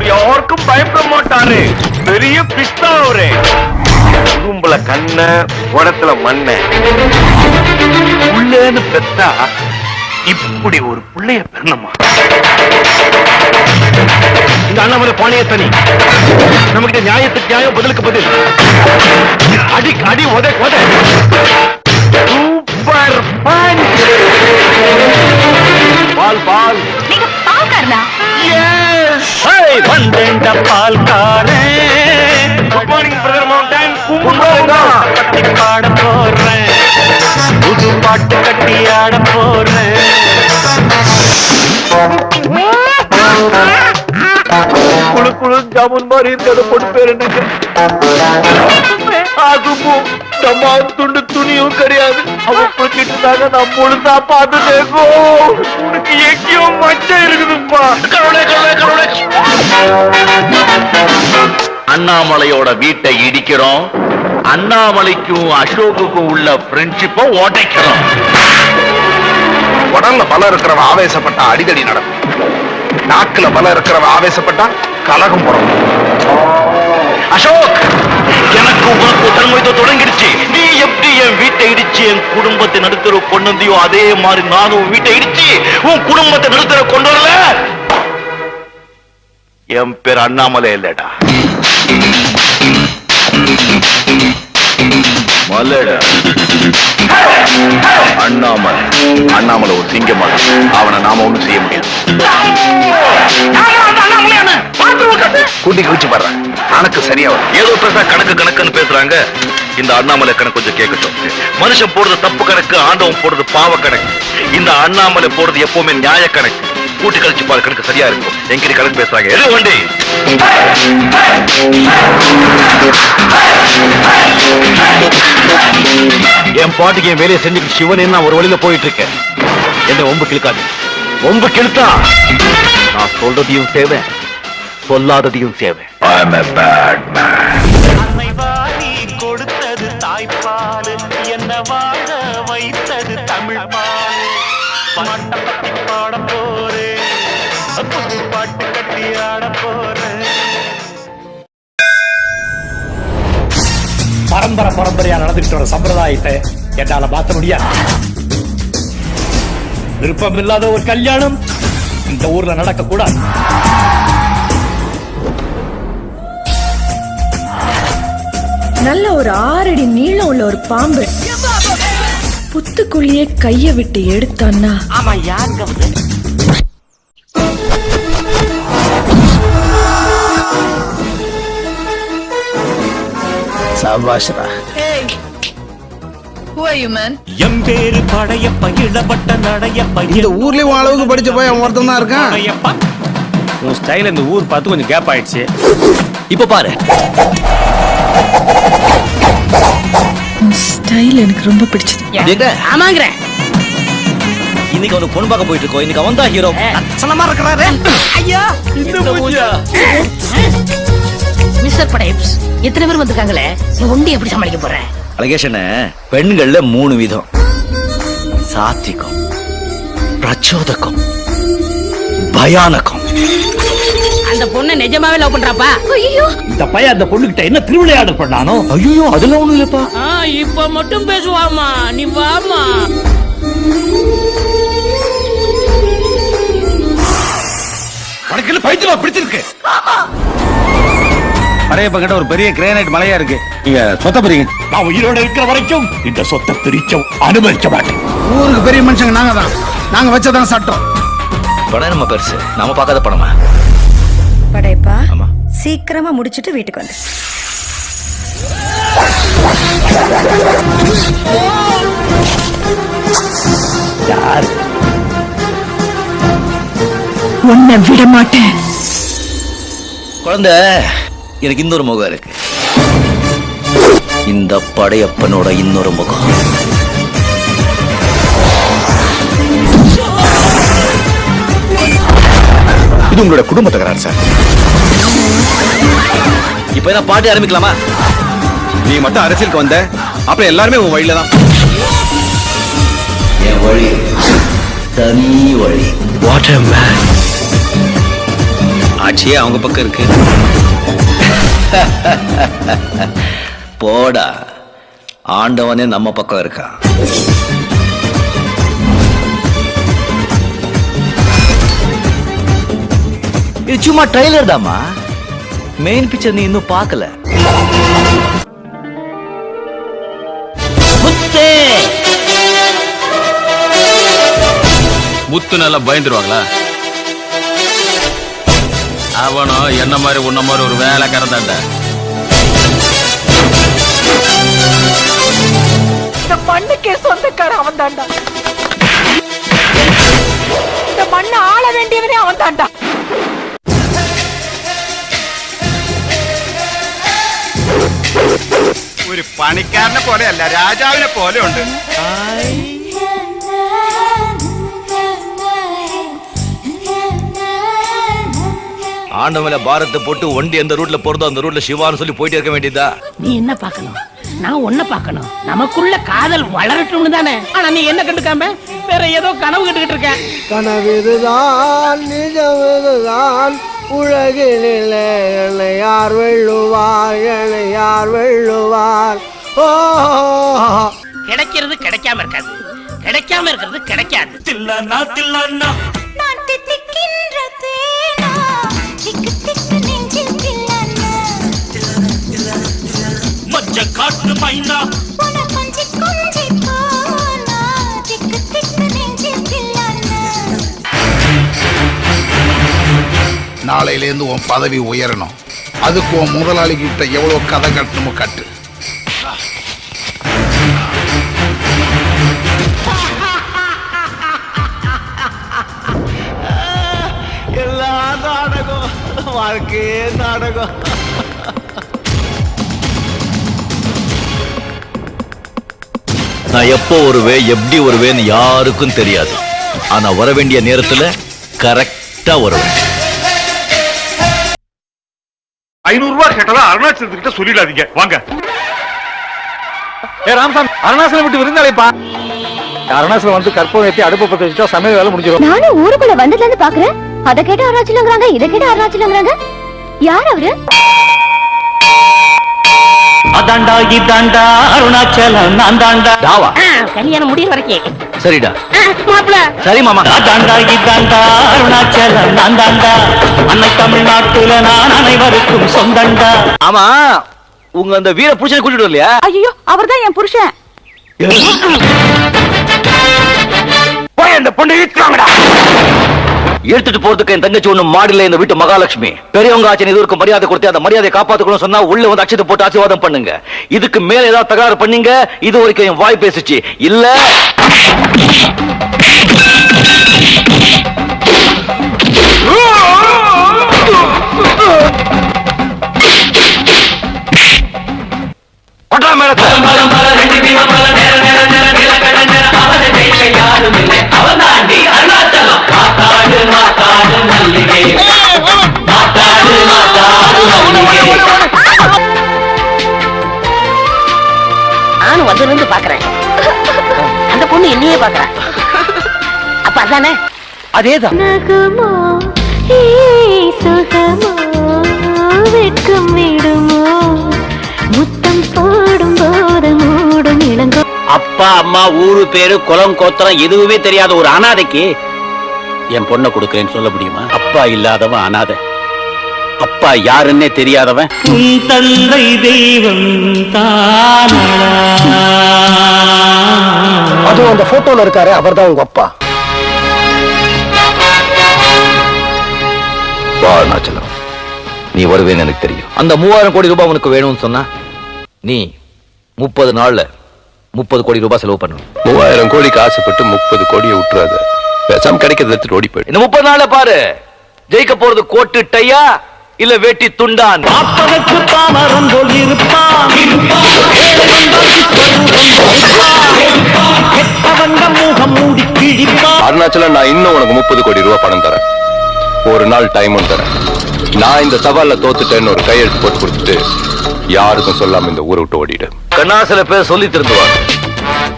அவர் யாருக்கும் பயப்பட மாட்டாரு. பெரிய பிஸ்தா அவரு. உடும்புல கண்ண உடத்துல மண்ண. உள்ளேன்னு பெத்தா இப்படி ஒரு புள்ளைய பெறணுமா? இந்த அண்ணாமலை பானைய தனி நம்ம கிட்ட நியாயத்துக்கு நியாயம் பதிலுக்கு பதில். அடி அடி உத உத. சூப்பர் பால் பால். நீங்க பால்காரனா? வந்தேண்ட பால்காரே குட் மார்னிங் பிரதர் மவுண்டன் கட்டி பாட போறேன் புது பாட்டு கட்டி ஆட போறேன் குழு குழு ஜாமுன் மாதிரி இருக்கிறத பொண்ணு பேர் என்னங்க அதுவும் துண்டு துணியும் கிடையாது. அவ குளிச்சிட்டு இருந்தாங்க நான் முழுசா பார்த்துட்டேன் உனக்கு எங்கேயோ மச்சம் இருக்குதுப்பா. அண்ணாமலையோட வீட்டை இடிக்கிறோம். அண்ணாமலைக்கும் அசோக்குக்கும் உள்ள ஃப்ரெண்ட்ஷிப்பை உடைக்கிறோம். உடல்ல பலம் இருக்கிறவன் ஆவேசப்பட்டா அடிதடி நடக்கும். நாக்குல பலம் இருக்கிறவன் ஆவேசப்பட்டா கலகம் போடும் அசோக் எனக்கு உனக்கு தன்மைத்தை தொடங்கிடுச்சு. நீ எப்படி என் வீட்டை இடிச்சு என் குடும்பத்தை நடுத்தர கொண்டு வந்தியோ அதே மாதிரி நானும் உன் வீட்டை இடிச்சு உன் குடும்பத்தை நடுத்தர கொண்டு வரல? என் பேர் அண்ணாமலை இல்லடா. மலடா. அண்ணாமலை. அண்ணாமலை ஒரு சிங்கமான அவனை நாம ஒண்ணும் செய்ய முடியாது. கூட்டி குச்சி வர்றேன் கணக்கு சரியா வரும். ஏதோ பேசா கணக்கு கணக்குன்னு பேசுறாங்க. இந்த அண்ணாமலை கணக்கு கொஞ்சம் கேட்கட்டும். மனுஷன் போடுறது தப்பு கணக்கு ஆண்டவன் போடுறது பாவ கணக்கு. இந்த அண்ணாமலை போடுறது எப்பவுமே நியாய கணக்கு. கூட்டி கழிச்சு பாரு கணக்கு சரியா இருக்கும். எங்கிட்ட கணக்கு பேசுறாங்க. எது வண்டி. என் பாட்டுக்கு என் வேலையை செஞ்சுட்டு சிவன் நான் ஒரு வழியில போயிட்டு இருக்கேன் என்ன ஒம்பு கிழக்காது. ஒம்பு கிழத்தா நான் சொல்றதையும் சேவை சொல்லாததையும் சேவை I'm a bad man. அன்னை வாரி கொடுத்தது தாய்ப்பால் என்ன வாழ வைத்தது தமிழ் பால் பாட்ட பத்தி பாட போறேன் புது பாட்டு கட்டி ஆட போறேன் பரம்பரை பரம்பரையா நடந்துகிட்டு வர சம்பிரதாயத்தை என்னால மாத்த முடியாது. விருப்பம் இல்லாத ஒரு கல்யாணம் இந்த ஊர்ல நடக்க கூடாது நல்ல ஒரு ஆறடி நீளம் உள்ள ஒரு பாம்பு. புத்துக்குழியே கைய விட்டு எடுத்தான்னா? ஆமா யாருங்க சபாஷ்ரா. எம் பேரு படையப்ப இளப்பட்ட நடையப்ப இந்த ஊர்லயும் உன் அளவுக்கு படிச்ச பையன் ஒருத்தன் தான் இருக்கான். படையப்பா உன் ஸ்டைல் இந்த ஊர் பார்த்து கொஞ்சம் கேப் ஆயிடுச்சு. இப்ப பாரு. ஸ்டைல் எனக்கு ரொம்ப பிடிச்சது. ஆமாங்கிறேன் இன்னைக்கு அவனுக்கு பொண்ணு பார்க்க போயிட்டு இருக்கோம். இன்னைக்கு அவன் தான் ஹீரோ லட்சணமா இருக்கிறாரு. ஐயா. மிஸ்டர் படைப்ஸ் எத்தனை பேர் வந்திருக்காங்களே? நீ ஒண்டி எப்படி சமாளிக்க போற? அழகேஷன பெண்கள்ல மூணு விதம். சாத்விகம் பிரச்சோதகம் பயானகம். அந்த பொண்ணு நிஜமாவே லவ் பண்றாப்பா? ஐயோ. இந்த பையன் அந்த பொண்ணுகிட்ட என்ன திருவிளையாடல் பண்ணானோ? ஐயோ அதெல்லாம் ஒண்ணும் இல்லப்பா. இப்ப மட்டும் பேசுவாமா நீ வாமா உனக்கு இல்ல பைத்தியமா பிடிச்சிருக்கு? படையப்ப கிட்ட ஒரு பெரிய கிரேனைட் மலையா இருக்கு. நீங்க சொத்த பெரிய நான் உயிரோட இருக்கிற வரைக்கும் இந்த சொத்தை பிரிச்சோம் அனுமதிக்க மாட்டேன். ஊருக்கு பெரிய மனுஷங்க நாங்க தான் நாங்க வச்சதான் சட்டம். படம் நம்ம பெருசு? நாம பார்க்காத படமா? படைப்பா. சீக்கிரமா முடிச்சிட்டு வீட்டுக்கு வந்து யார்? உன்னை விட மாட்டேன். குழந்தை எனக்கு இன்னொரு முகம் இருக்கு. இந்த படையப்பனோட இன்னொரு முகம். இது உங்களோட குடும்ப தகராறு சார். இப்ப என்ன பாட்டி ஆரம்பிக்கலாமா? நீ மட்டும் அரசியலுக்கு வந்த அப்புறம் எல்லாருமே உன் வழியில தான். என் வழி தனி வழி. வாட் மேன் ஆட்சியே அவங்க பக்கம் இருக்கு. போடா. ஆண்டவனே நம்ம பக்கம் இருக்கான். சும்மா ட்ரைலர் தாமா மெயின் பிக்சர் நீ இன்னும் பார்க்கல. முத்து! நல்லா பயந்துருவாங்களா? அவனும் என்ன மாதிரி உன்ன மாதிரி ஒரு வேலைக்காரன் தாண்டா இந்த மண்ணுக்கே சொந்தக்காரன் அவன் தாண்டா இந்த மண்ணை ஆள வேண்டியவனே அவன் தாண்டா ഒരു പണിക്കാരനെ പോലെയല്ല രാജാവിനെ പോലെ ഉണ്ട് ஆண்டவன பாரத்தை போட்டு ஒண்டி எந்த ரூட்ல போறதோ அந்த ரூட்ல சிவான்னு சொல்லி போயிட்டே இருக்க வேண்டியதா நீ என்ன பார்க்கணும் நான் ஒன்ன பார்க்கணும் நமக்குள்ள காதல் வளரட்டும்னு தானே ஆனா நீ என்ன கண்டுக்காம வேற ஏதோ கனவு கண்டுகிட்டு இருக்க கனவிதுதான் நிஜமிதுதான் உலகினில் என்னை யார் வெல்லுவார்? என்னை யார் வெல்லுவார்? ஓ! கிடைக்கிறது கிடைக்காம இருக்காது. கிடைக்காம இருக்கிறது கிடைக்காது. தில்லன்னா தில்லன்னா நான் தித்திக்கின்ற தேனா? திக்கு திக்கு நெஞ்சில் தில்லன்னா மஞ்ச காட்டு மைனா. நாளையிலேருந்து உன் பதவி உயரணும். அதுக்கு உன் முதலாளி கிட்ட எவ்வளவு கதை கட்டணுமோ கட்டு. எல்லா நாடகம் வாழ்க்கையே நாடகம். நான் எப்போ வருவேன் எப்படி வருவேன்னு யாருக்கும் தெரியாது. ஆனா வர வேண்டிய நேரத்துல கரெக்டா வருவேன். ஐநூறு ரூபாய் கேட்டதா அருணாச்சலத்துக்கிட்ட சொல்லிடாதீங்க. வாங்க. ஏ ராமசாமி அருணாசலம் விட்டு விருந்தாளிப்பா. அருணாசலம் வந்து கற்பூரம் ஏற்றி அடுப்பு பத்த வச்சுட்டா சமையல் வேலை முடிஞ்சிடும் நானும் ஊருக்குள்ள வந்ததுல இருந்து பாக்குறேன். அத கேட்ட அருணாச்சலங்கிறாங்க இத கேட்ட அருணாச்சலங்கிறாங்க யார் அவரு? அதாண்டா இதாண்டா அருணாச்சலம் நான் தாண்டா தாவா கல்யாணம் முடிய வரைக்கும் சரிடா. மாப்பிள்ள சரி மாமா. அதாண்டா இதாண்டா அருணாச்சலம் நான் தாண்டா அன்னை தமிழ்நாட்டுல நான் அனைவருக்கும் சொந்தண்டா. ஆமா உங்க அந்த வீர புருஷனை கூட்டிட்டு வரலையா? ஐயோ அவர்தான் என் புருஷன். போய் அந்த பொண்ணு ஈட்டுவாங்கடா எடுத்துட்டு போறதுக்கு என் தங்கச்சி ஒண்ணு மாடில இந்த வீட்டு மகாலட்சுமி. பெரியவங்க ஆச்சு இது மரியாதை கொடுத்து அந்த மரியாதையை காப்பாத்துக்கணும் சொன்னா உள்ள வந்து அச்சத்தை போட்டு ஆசீர்வாதம் பண்ணுங்க. இதுக்கு மேல ஏதாவது தகராறு பண்ணீங்க. இது வரைக்கும் என் வாய் பேசுச்சு. இல்ல. அவன் தாண்டி இருந்து பாக்குறேன். அந்த பொண்ணு என்னையே பாக்குறேன் அப்ப அதானே? அதேதான். நகுமோ ஏய் சுகமோ வெட்கம் விடுமோ? முத்தம் போடும் போது மூடும் இளங்கோ. அப்பா அம்மா ஊரு பேரு குலம் கோத்திரம் எதுவுமே தெரியாத ஒரு அனாதைக்கு என் பொண்ணை கொடுக்கறேன்னு சொல்ல முடியுமா? அப்பா இல்லாதவன் அனாதை. அப்பா யாருன்னே தெரியாதவன். தந்தை தெய்வம் தானடா அதுவும் அந்த போட்டோல இருக்காரு அவர்தான் உங்க அப்பா. அருணாச்சலம். நீ வருவேன்னு எனக்கு தெரியும். அந்த மூவாயிரம் கோடி ரூபாய் உனக்கு வேணும்னு சொன்னா நீ முப்பது நாள்ல முப்பது கோடி ரூபாய் செலவு பண்ணணும். மூவாயிரம் கோடிக்கு ஆசைப்பட்டு முப்பது கோடியை விட்டுறாத. பேசாம கிடைக்கிறத எடுத்துட்டு ஓடி போயிடு. இந்த முப்பது நாள்ல பாரு ஜெயிக்க போறது கோட்டு டையா இல்ல வேட்டி துண்டான். அப்பதற்கு பாமரம் போல் இருப்பான். கெட்டவங்க முகம் மூடி கிழிப்பான். அருணாச்சலம் நான் இன்னும் உனக்கு முப்பது கோடி ரூபாய் பணம் தரேன். ஒரு நாள் டைமும் தரேன். நான் இந்த சவால்ல தோத்துட்டேன்னு ஒரு கையெழுத்து போட்டு கொடுத்துட்டு யாருக்கும் சொல்லாம இந்த ஊரை விட்டு ஓடிடு. கண்ணா சில பேர் சொல்லி திருந்துவாங்க.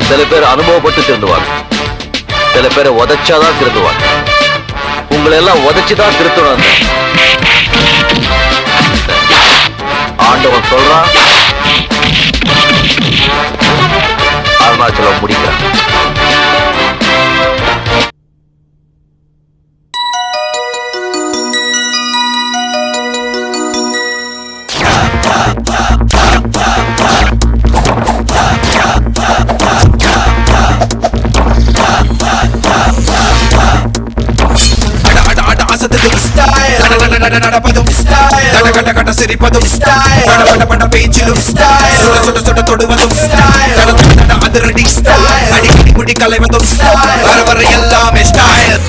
சில பேர் அனுபவப்பட்டு திருந்துவாங்க. சில பேரை உதைச்சாதான் திருந்துவாங்க. உங்களை எல்லாம் உதைச்சுதான் திருத்தணும். ஆண்டவன் சொல்றான் அருணாச்சலம் முடிக்கிறான். நடப்பதும் ஸ்டைல் கட்ட கட்ட சிரிப்பதும் ஸ்டைல் பட பட பட பேச்சிலும் ஸ்டைல் சுட சுட சுட தொடுவதும் அதிரடி ஸ்டைல் அடிக்கடி குடி கலைவதும் ஸ்டைல் வர வர எல்லாமே ஸ்டைல்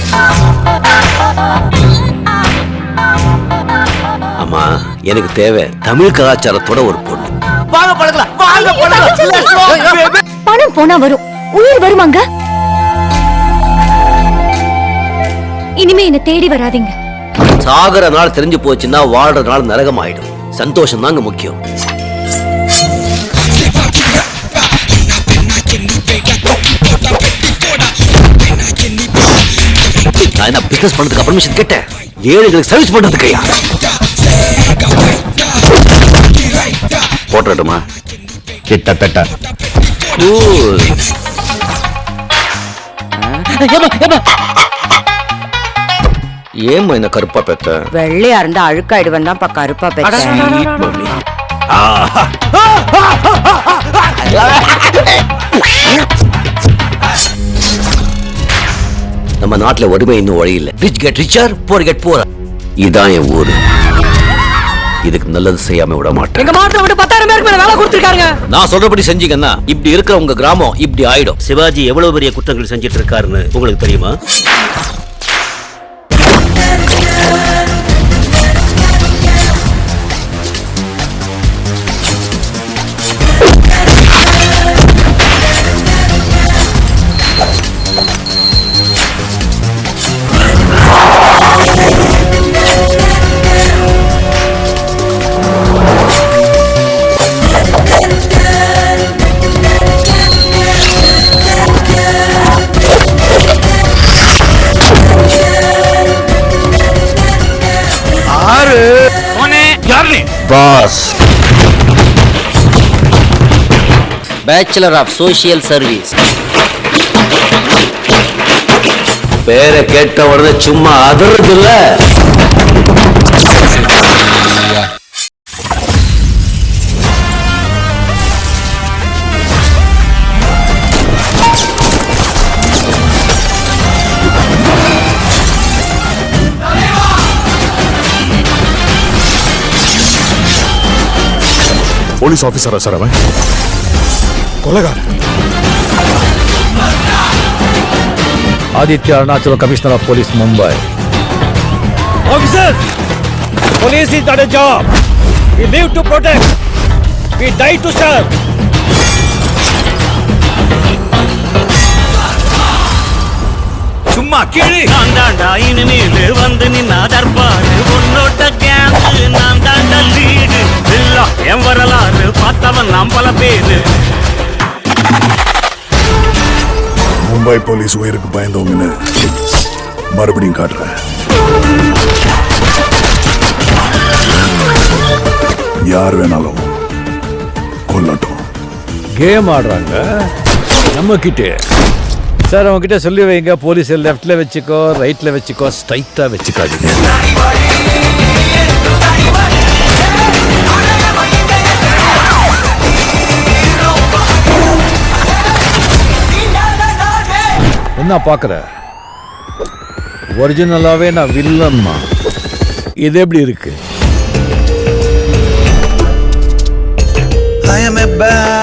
அம்மா எனக்கு தேவை தமிழ் கலாச்சாரத்தோட ஒரு பொண்ணு. பணம் போனா வரும். உயிர் வருமாங்க? இனிமே என்ன தேடி வராதீங்க. சாகர நாள் தெரிஞ்சு போச்சுன்னா வாழ்ற நாள் நரகம் ஆயிடும் சந்தோஷம் தாங்க முக்கியம். நான் என்ன பிசினஸ் பண்றதுக்கு பர்மிஷன் கேட்டேன்? ஏழைகளுக்கு சர்வீஸ் பண்றதுக்கையா போட்டுட்டுமா கிட்டத்தட்ட. Cool. ஏம்மா என்ன கருப்பா பெத்த? வெள்ளையா இருந்தா அழுக்காயிடுவேன் தான் கருப்பா மம்மி நம்ம நாட்டுல வறுமை இன்னும் வழி இல்ல rich get richer poor get poor இதான் என் ஊரு. இதுக்கு நல்லது செய்யாம விட மாட்டேன். எங்க மாவட்டத்துல விட்டு பத்தாயிரம் பேருக்கு மேல வேலை கொடுத்துருக்காங்க நான் சொல்றபடி செஞ்சீங்கன்னா இப்படி இருக்கிற உங்க கிராமம் இப்படி ஆயிடும். சிவாஜி எவ்வளவு பெரிய குற்றங்கள் செஞ்சிட்டு இருக்காருன்னு உங்களுக்கு தெரியுமா? Boss. Bachelor of social service பேரை கேட்ட உடனே சும்மா இல்ல పోలీస్ ఆఫీసరా సార్ అమ్మాయి కొలగా. Aditya Arunachal commissioner of police Mumbai. Officer police is not a job we live to protect we die to serve சும்மா கீழே நான் தாண்டா இனிமேல் வந்து நின்னா தர்பாரு உன்னோட்ட கேங்கு நான் தாண்டா லீடு. இல்ல என் வரலாறு பார்த்தவன் நாம் பல பேரு. மும்பை போலீஸ் உயிருக்கு பயந்தவங்கன்னு மறுபடியும் காட்டுறேன். யார் வேணாலும் கொல்லட்டும். கேம் ஆடுறாங்க. நம்ம கிட்டே. சார் அவங்ககிட்ட சொல்லி வைங்க. போலீஸ் லெஃப்டில் வச்சுக்கோ ரைட்டில் வச்சுக்கோ ஸ்ட்ரைட்டாக வச்சுக்காதீங்க. என்ன பார்க்குற? ஒரிஜினலாகவே நான் வில்லன்மா இது எப்படி இருக்கு? I am a bad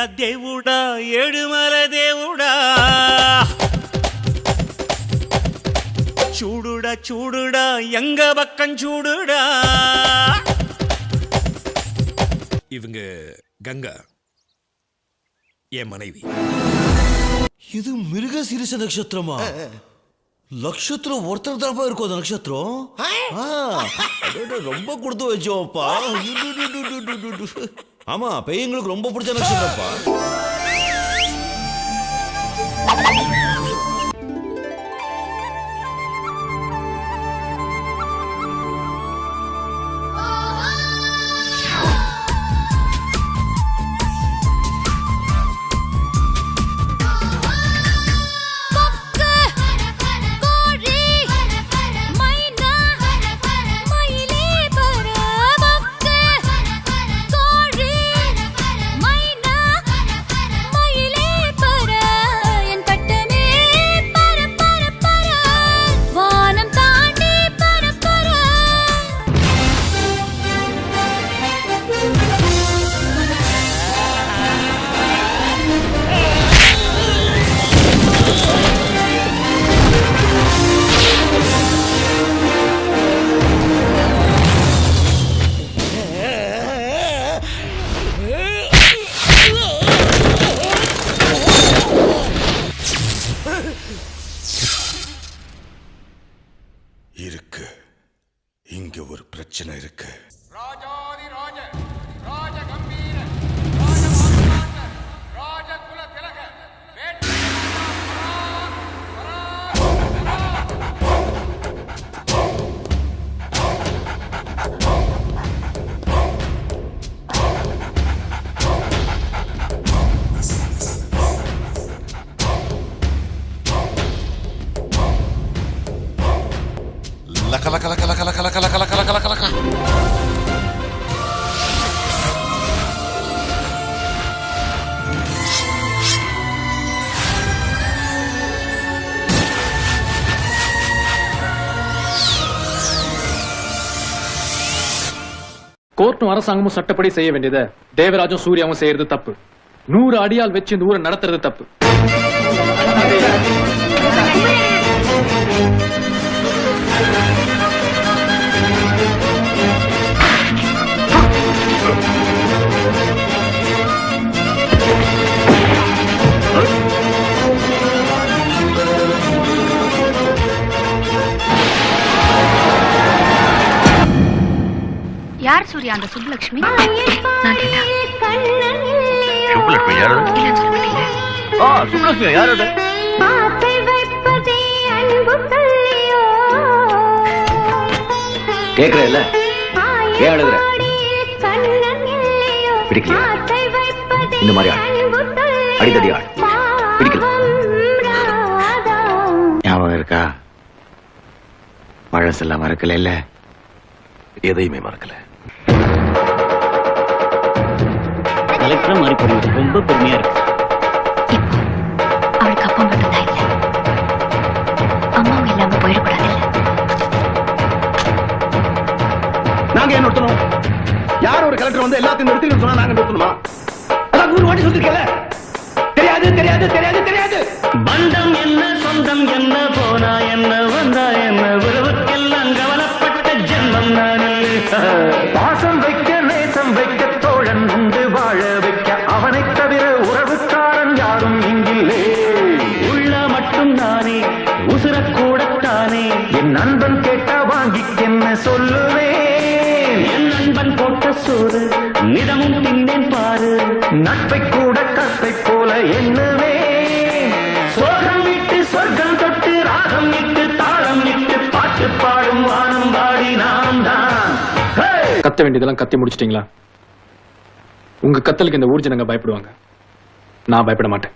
ఏడా దేవుడా ఏడుమల దేవుడా சூடுடா చూడుడా எங்க பக்கம் சூடுடா. இவங்க கங்கா என் மனைவி. இது மிருக சிரிச நட்சத்திரமா? நட்சத்திரம் ஒருத்தர் தான்ப்பா இருக்கும் அந்த நட்சத்திரம். ரொம்ப கொடுத்து வச்சோம்ப்பா. ஆமா பெய்யங்களுக்கு ரொம்ப பிடிச்ச நட்சத்திரப்பா கோர்ட்டும் அரசாங்கமும் சட்டப்படி செய்ய வேண்டியதை தேவராஜும் சூர்யாவும் செய்யறது தப்பு. நூறு அடியால் வச்சு இந்த ஊரை நடத்துறது தப்பு. யார் சூர்யா? அந்த சுப்புலட்சுமி நான் சுப்புலட்சுமி யாரு ஆ சுப்புலட்சுமி யாரு அது? கேக்குறேல்ல? ஏன் அழுகுற? பிடிக்கலையா? இந்த மாதிரி ஆள். அடித்தடி ஆள். பிடிக்கல. ஞாபகம் இருக்கா? பழசெல்லாம் மறக்கல இல்ல எதையுமே மறக்கல. கலெக்டர் மாறி போனது ரொம்ப பெருமையா இருக்கு. அவளுக்கு அப்பா மட்டும்தான் இல்லை. அம்மாவும் இல்லாம போயிடக்கூடாது நாங்க ஏன் நிறுத்தணும்? யார் ஒரு கலெக்டர் வந்து எல்லாத்தையும் நிறுத்தி சொன்னா நாங்க நிறுத்தணுமா? அதான் வாட்டி சொல்லிருக்கல தெரியாது தெரியாது தெரியாது தெரியாது. பந்தம் என்ன சொந்தம் என்ன போனா என்ன வந்தா என்ன உறவுக்கெல்லாம் கவலைப்பட்ட ஜென்மம் நான். பாசம் வைக்க நேசம் வைக்க தோழன் உண்டு வாழ வைக்க அவனை தவிர உறவுக்காரன் யாரும் இங்கில்லே. உள்ள மட்டும் நானே உசுரக்கூடத்தானே என் நண்பன் கேட்டா வாங்கிக்கென்ன சொல்லுவேன்? என் நண்பன் போட்ட சோறு நிதமும் தின்னேன் பாரு. நட்பை கூட கற்பை போல எண்ணுவே சோகம் விட்டு சொர்க்கம் தொட்டு ராகம் இட்டு தாளம் இட்டு பாட்டு பாடும் வானம் பாடி நாம் தான் கத்த வேண்டியதெல்லாம் கத்தி முடிச்சிட்டீங்களா? உங்க கத்தலுக்கு இந்த ஊர் ஜனங்க பயப்படுவாங்க. நான் பயப்பட மாட்டேன்.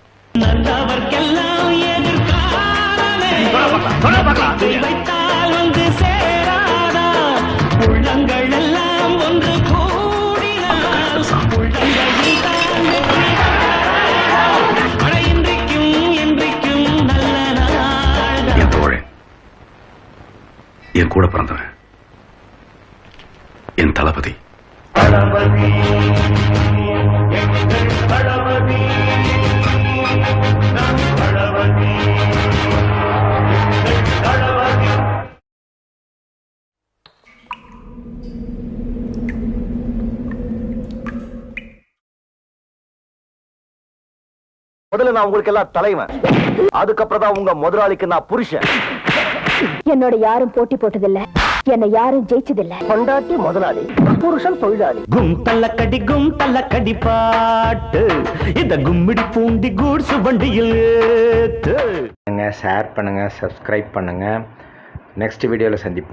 என் தோழன் என் கூட பிறந்தவன் என் தளபதி. தளபதி. முதல்ல நான் உங்களுக்கு எல்லாம் தலைவன். அதுக்கப்புறம் தான் உங்க முதலாளிக்கு நான் புருஷன். என்னோட யாரும் போட்டி போட்டதில்ல. என்னை யாரும் ஜெயிச்சதில்ல. பொண்டாட்டி முதலாளி புருஷன் தொழிலாளி. கும் தள்ளக்கடி கும் தள்ளக்கடி பாட்டு. இந்த கும்மிடி பூண்டி கூட்ஸ் வண்டியில் ஏத்து. ஷேர் பண்ணுங்க சப்ஸ்கிரைப் பண்ணுங்க. நெக்ஸ்ட் வீடியோவில் சந்திப்போம்.